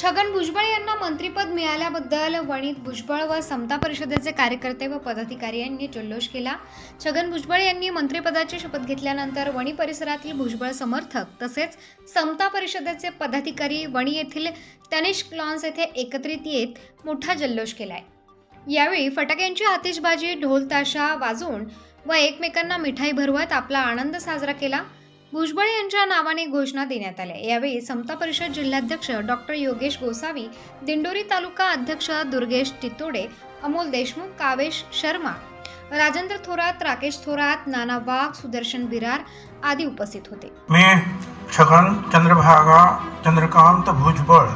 छगन भुजबळ यांना मंत्रिपद मिळाल्याबद्दल वणीत भुजबळ व समता परिषदेचे कार्यकर्ते व पदाधिकारी यांनी जल्लोष केला. छगन भुजबळ यांनी मंत्रिपदाची शपथ घेतल्यानंतर वणी परिसरातील भुजबळ समर्थक तसेच समता परिषदेचे पदाधिकारी वणी येथील तनिष्क लॉन्स येथे एकत्रित येत मोठा जल्लोष केलाय. यावेळी फटाक्यांची आतिषबाजी ढोल ताशा वाजवून व एकमेकांना मिठाई भरवत आपला आनंद साजरा केला. भुजबळ यांच्या नावाने घोषणा देण्यात आल्या. यावेळी समता परिषद जिल्हाध्यक्ष डॉक्टर योगेश गोसावी दिंडोरी तालुका अध्यक्ष दुर्गेश टितोडे अमोल देशमुख कावेश शर्मा राजेंद्र थोरात राकेश थोरात नाना वाघ सुदर्शन बिरार आदी उपस्थित होते. मी छगन चंद्रभागा चंद्रकांत भुजबळ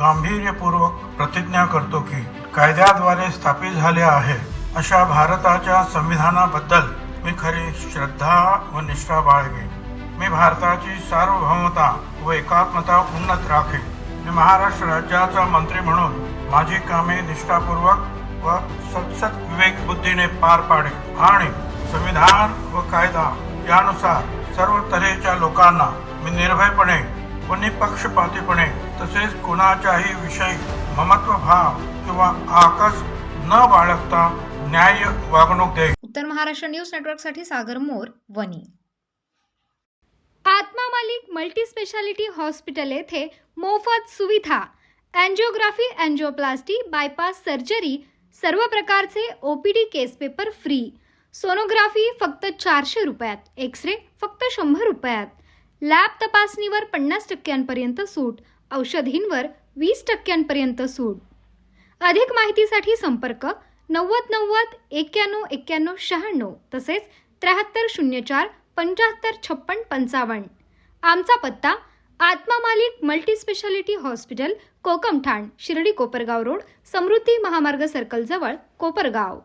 गांभीर्यपूर्वक प्रतिज्ञा करतो की कायद्याद्वारे स्थापित झाले आहे अशा भारताच्या संविधानाबद्दल मी खरी श्रद्धा व निष्ठा बाळगेन. मी भारताची सार्वभौमता व एकात्मता उन्नत राखेन. मी महाराष्ट्र राज्याचा मंत्री म्हणून माझी कामे निष्ठापूर्वक व सत्सत विवेक बुद्धीने पार पाडेन. आणि संविधान व कायदा यानुसार सर्व तऱ्हेच्या लोकांना मी निर्भयपणे व निपक्षपातीपणे तसेच कुणाच्याही विषयी ममत्व भाव किंवा आकस न बाळगता न्याय वागणूक देईल उत्तर महाराष्ट्र न्यूज नेटवर्कसाठी सागर मोर वनी आत्मा मल्टीस्पेशालिटी मल्टी स्पेशालिटी हॉस्पिटल येथे मोफत सुविधा अँजिओग्राफी अँजिओप्लास्टी बायपास सर्जरी सर्व प्रकारचे O P D case paper free sonography फक्त चारशे रुपयात एक्सरे फक्त शंभर रुपयात. लॅब तपासणीवर पन्नास टक्क्यांपर्यंत सूट औषधींवर वीस टक्क्यांपर्यंत सूट. अधिक माहितीसाठी संपर्क नव्वद नव्वद एक्क्याण्णव एक्क्याण्णव शहाण्णव तसेच त्र्याहत्तर शून्य चार पंच्याहत्तर छप्पन पंचावन्न. आमचा पत्ता Atma Malik multi speciality hospital Kokamthan Shirdi Kopargaon road Samruddhi Mahamarg सर्कलजवळ Kopargaon.